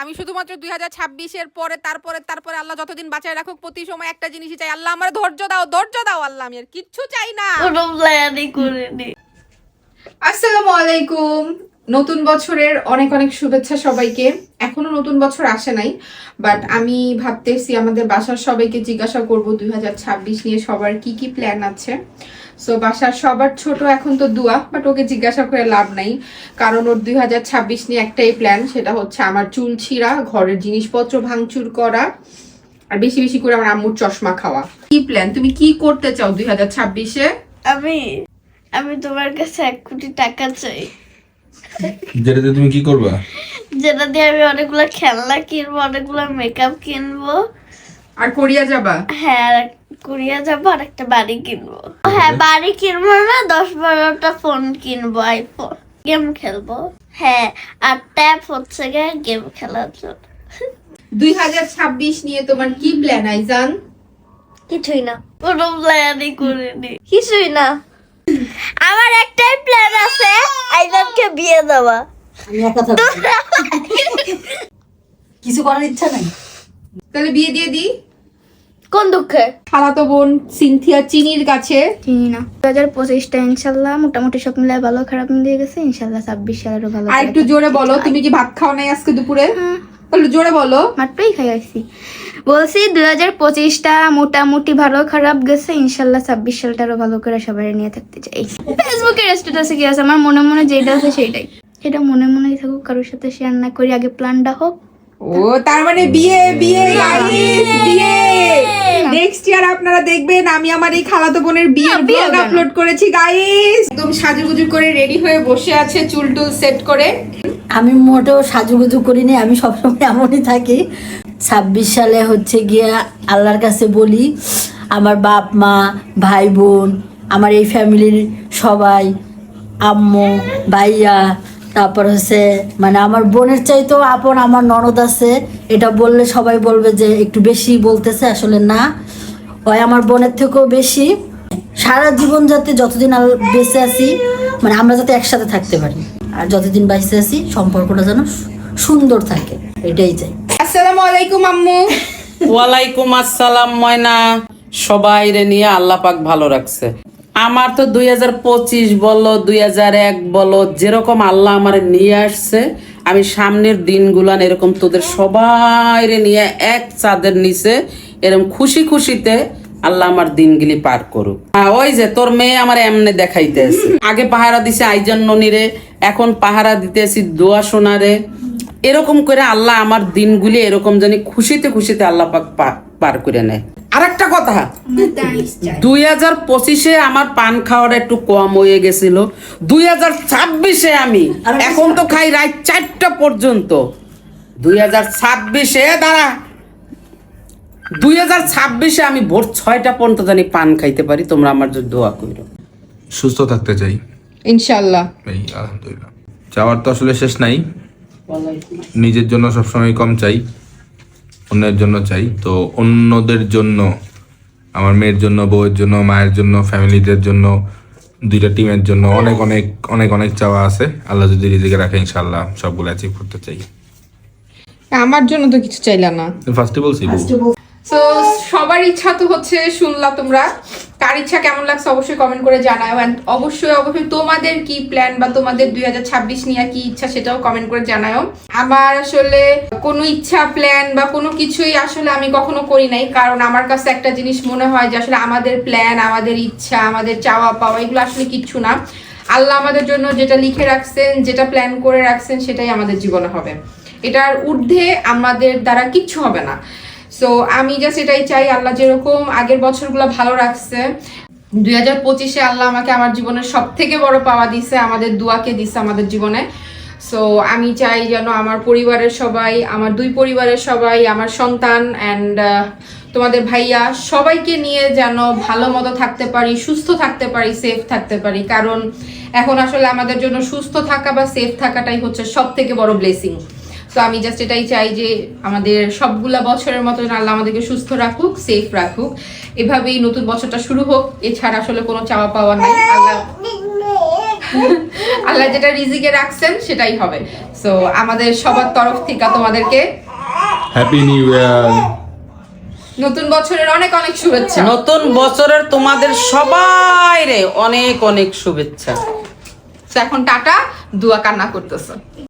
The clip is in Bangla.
আমি শুধুমাত্র দুই হাজার ছাব্বিশের পরে তারপরে তারপরে আল্লাহ যতদিন বাঁচায় রাখুক প্রতি সময় একটা জিনিসই চাই। আল্লাহ আমার ধৈর্য দাও ধৈর্য দাও আল্লাহ আমি আর কিচ্ছু চাই না। আসসালামু আলাইকুম। নতুন বছরের অনেক অনেক শুভেচ্ছা সবাইকে। এখনও নতুন বছর আসে নাই বাট আমি ভাবতেছি আমাদের বাসার সবাইকে জিজ্ঞাসা করব দুই হাজার ছাব্বিশ নিয়ে সবার কি কি প্ল্যান আছে। সো বাসার সবার ছোট এখন তো দুয়া বাট ওকে জিজ্ঞাসা করে লাভ নাই। কারণ ওর দুই নিয়ে একটাই প্ল্যান সেটা হচ্ছে আমার চুল ছিঁড়া, ঘরের জিনিসপত্র ভাঙচুর করা, আর বেশি বেশি করে আমার আম্মুর চশমা খাওয়া। কি প্ল্যান তুমি কি করতে চাও দুই হাজার ছাব্বিশে? আমি আমি তোমার কাছে এক কোটি টাকা চাই। যেটাতে তুমি কি করবা? যেটা দিয়ে আমি অনেকগুলো খেলনা কিনবো অনেকগুলো মেকআপ কিনবো। আর কোরিয়া যাবা? হ্যাঁ আর কোরিয়া যাব আর একটা বাড়ি কিনবো। হ্যাঁ বাড়ি কিনবো না দশ বারোটা ফোন কিনবো আইফোন গেম খেলব। হ্যাঁ আর ট্যাপ হচ্ছে গিয়ে গেম খেলার জন্য। দুই হাজার ছাব্বিশ নিয়ে তোমার কি প্ল্যান আইজান? কিছুই না। কোনো প্ল্যানই করিনি। কিছুই না। আমার প্ল্যান আছে আইজানকে বিয়ে দেওয়া। আমি একা থাকব। কিছু করার ইচ্ছা নাই? তাহলে বিয়ে দিয়ে দিই। কোন দুঃখে? খালাতো বোন সিনথিয়া চিনির কাছে। চিনি না। দু হাজার পঁচিশটা ইনশাল্লাহ মোটামুটি সব মিলে ভালো খারাপ মিলিয়ে গেছে ইনশাল্লাহ ছাব্বিশ সালেরও ভালো আর একটু জোরে বলো তুমি কি ভাত খাও নাই আজকে দুপুরে? তাহলে জোরে বলো। মাত্রই খাই আসছি বলছি দুই হাজার পঁচিশটা মোটামুটি ভালো খারাপ গেছে। ইনশাল্লাহ ছাব্বিশ সালটারও ভালো করে সবাই নিয়ে থাকতে চাই। ফেসবুকের স্ট্যাটাসে কি আছে? আমার মনে মনে যেটা আছে সেটাই। সেটা মনে মনেই থাকুক কারোর সাথে শেয়ার না করি আগে প্ল্যানটা হোক। ও তার মানে বিয়ে বিয়ে বিয়ে নেক্সট ইয়ার আপনারা দেখবেন আমি আমার এই খালাতো বোনের বিয়ের বিয়ে ব্লগ আপলোড করেছি গাইস একদম সাজুগুজু করে রেডি হয়ে বসে আছে চুল টুল সেট করে। আমি মোটেও সাজুগুজু করিনি আমি সবসময় এমনই থাকি। ছাব্বিশ সালে হচ্ছে গিয়ে আল্লাহর কাছে বলি, আমার বাপ, মা, ভাই, বোন, আমার এই ফ্যামিলির সবাই, আম্মু, ভাইয়া, তারপর হচ্ছে মানে আমার বোনের চাইতেও আপন, আমার ননদ আছে, এটা বললে সবাই বলবে যে একটু বেশি বলতেছে, আসলে না। ওই আমার বোনের থেকেও বেশি। সারা জীবন যাতে যতদিন বেঁচে আছি মানে আমরা যাতে একসাথে থাকতে পারি। আর যতদিন বেঁচে আছি, সম্পর্কটা যেন সুন্দর থাকে, এটাই চাই। আসসালামু আম্মু। ওয়ালাইকুম আসসালাম ময়না। সবাই রে নিয়ে আল্লাহ পাক ভালো রাখছে। আমার তো দুই হাজার পঁচিশ বলো দুই হাজার এক বলো যেরকম আল্লাহ আমার নিয়ে আসছে আমি সামনের দিনগুলান এরকম তোদের সবাই রে নিয়ে এক চাঁদের নিচে এরকম খুশি খুশিতে আল্লাহ আমার দিনগুলি পার করুক। হ্যাঁ, ওই যে তোর মেয়ে আমার এমনি দেখাইতেছে। আগে পাহারা দিছে আইজন ননিরে এখন পাহারা দিতেছি দোয়া সোনারে এরকম করে আল্লাহ আমার দিনগুলি এরকম জানি খুশিতে খুশিতে আল্লাহ পাক পার করে নেয়। আর একটা কথা দুই হাজার পঁচিশে আমার পান খাওয়ার একটু কম হয়ে গেছিল। দুই হাজার ছাব্বিশে আমি এখন তো খাই রাত চারটা পর্যন্ত। দুই হাজার ছাব্বিশে দাঁড়া। দুই হাজার ছাব্বিশে আমি ভোর ছয়টা পর্যন্ত জানি পান খাইতে পারি তোমরা আমার জন্য দোয়া করো। সুস্থ থাকতে চাই। ইনশাল্লাহ আলহামদুলিল্লাহ। চাওয়ার তো আসলে শেষ নাই। নিজের জন্য সবসময় কম চাই অন্যের জন্য চাই। তো অন্যদের জন্য আমার মেয়ের জন্য বউয়ের জন্য মায়ের জন্য ফ্যামিলিদের জন্য দুইটা টিমের জন্য অনেক অনেক অনেক অনেক চাওয়া আছে। আল্লাহ যদি রিজিকে রাখে ইনশাল্লাহ সবগুলো অ্যাচিভ করতে চাই। আমার জন্য তো কিছু চাইলা না। ফার্স্টে বলছি। তো সবার ইচ্ছা তো হচ্ছে শুনলা তোমরা। কার ইচ্ছা কেমন লাগছে অবশ্যই কমেন্ট করে জানাও। And অবশ্যই অবশ্যই তোমাদের কি প্ল্যান বা তোমাদের দুই হাজার ছাব্বিশ নিয়ে কি ইচ্ছা সেটাও কমেন্ট করে জানাও। আমার আসলে কোনো ইচ্ছা প্ল্যান বা কোনো কিছুই আসলে আমি কখনো করি নাই। কারণ আমার কাছে একটা জিনিস মনে হয় যে আসলে আমাদের প্ল্যান আমাদের ইচ্ছা, আমাদের চাওয়া পাওয়া, এগুলো আসলে কিচ্ছু না। আল্লাহ আমাদের জন্য যেটা লিখে রাখছেন, যেটা প্ল্যান করে রাখছেন, সেটাই আমাদের জীবনে হবে। এটার ঊর্ধ্বে আমাদের দ্বারা কিচ্ছু হবে না। সো আমি জাস্ট এটাই চাই আল্লাহ যেরকম আগের বছরগুলো ভালো রাখছে। দুই হাজার পঁচিশে আল্লাহ আমাকে আমার জীবনের সব থেকে বড় পাওয়া দিছে, আমাদের দুয়াকে দিছে আমাদের জীবনে। সো আমি চাই যেন আমার পরিবারের সবাই, আমার দুই পরিবারের সবাই, আমার সন্তান অ্যান্ড তোমাদের ভাইয়া সবাইকে নিয়ে যেন ভালো মতো থাকতে পারি, সুস্থ থাকতে পারি সেফ থাকতে পারি। কারণ এখন আসলে আমাদের জন্য সুস্থ থাকা বা সেফ থাকাটাই হচ্ছে সব থেকে বড় ব্লেসিং তো আমি জাস্ট এটাই চাই যে আমাদের সবগুলা বছরের মতো আল্লাহ আমাদেরকে সুস্থ রাখুক সেফ রাখুক। এভাবেই নতুন বছরটা শুরু হোক এছাড়া আসলে কোনো চাওয়া পাওয়া নাই। আল্লাহ আল্লাহ যেটা রিজিকে রাখছেন সেটাই হবে। সো আমাদের সবার তরফ থেকে তোমাদেরকে হ্যাপি নিউ ইয়ার নতুন বছরের অনেক অনেক শুভেচ্ছা। নতুন বছরের তোমাদের সবাই রে অনেক অনেক শুভেচ্ছা। তো এখন টাটা দুয়া কান্না করতেছে।